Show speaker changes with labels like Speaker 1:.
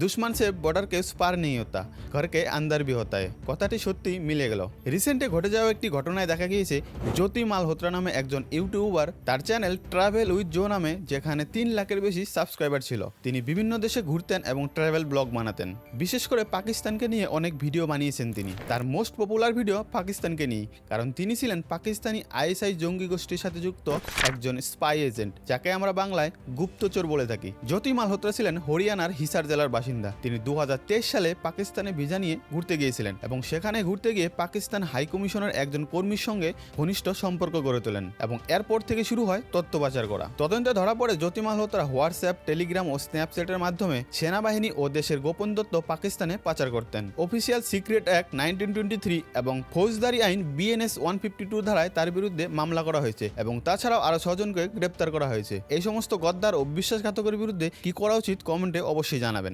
Speaker 1: দুশ্মন সে বর্ডার के उस पार नहीं होता घर के अंदर भी होता है কথাটি সত্যি মিলে গেল রিসেন্টে ঘটে যাওয়া একটি ঘটনায় দেখা গিয়েছে জ্যোতি মালহোত্রা নামে একজন ইউটিউবার তার চ্যানেল ট্রাভেল উইথ জো নামে যেখানে তিন লাখের বেশি সাবস্ক্রাইবার ছিল তিনি বিভিন্ন দেশে ঘুরতেন এবং ট্রাভেল ব্লগ বানাতেন বিশেষ করে পাকিস্তানকে নিয়ে অনেক ভিডিও বানিয়েছেন তিনি তার মোস্ট পপুলার ভিডিও পাকিস্তানকে নিয়ে কারণ তিনি ছিলেন পাকিস্তানি আইএসআই জঙ্গি গোষ্ঠীর সাথে যুক্ত একজন স্পাই এজেন্ট যাকে আমরা বাংলায় গুপ্তচর বলে থাকি জ্যোতি মালহোত্রা ছিলেন হরিয়ানার হিসার জেলার বাসিন্দা তিনি দু হাজার তেইশ সালে পাকিস্তানে ভিসা নিয়ে ঘুরতে গিয়েছিলেন এবং সেখানে ঘুরতে গিয়ে পাকিস্তান হাই কমিশনের একজন কর্মীর সঙ্গে ঘনিষ্ঠ সম্পর্ক গড়ে তোলেন এবং এরপর থেকে শুরু হয় তথ্য পাচার করা। তদন্তে ধরা পড়ে জ্যোতি মালহোত্রা হোয়াটসঅ্যাপ, টেলিগ্রাম ও স্ন্যাপচ্যাটের মাধ্যমে সেনাবাহিনী ও দেশের গোপন তথ্য পাকিস্তানে পাচার করতেন। Official secret act nineteen twenty three এবং ফৌজদারি আইন বিএনএস ওয়ান ফিফটি টু ধারায় তার বিরুদ্ধে মামলা করা হয়েছে এবং তাছাড়াও আরও ছজনকে গ্রেপ্তার করা হয়েছে। এই সমস্ত গদ্দার ও বিশ্বাসঘাতকের বিরুদ্ধে কি করা উচিত কমেন্টে অবশ্যই জানাবেন।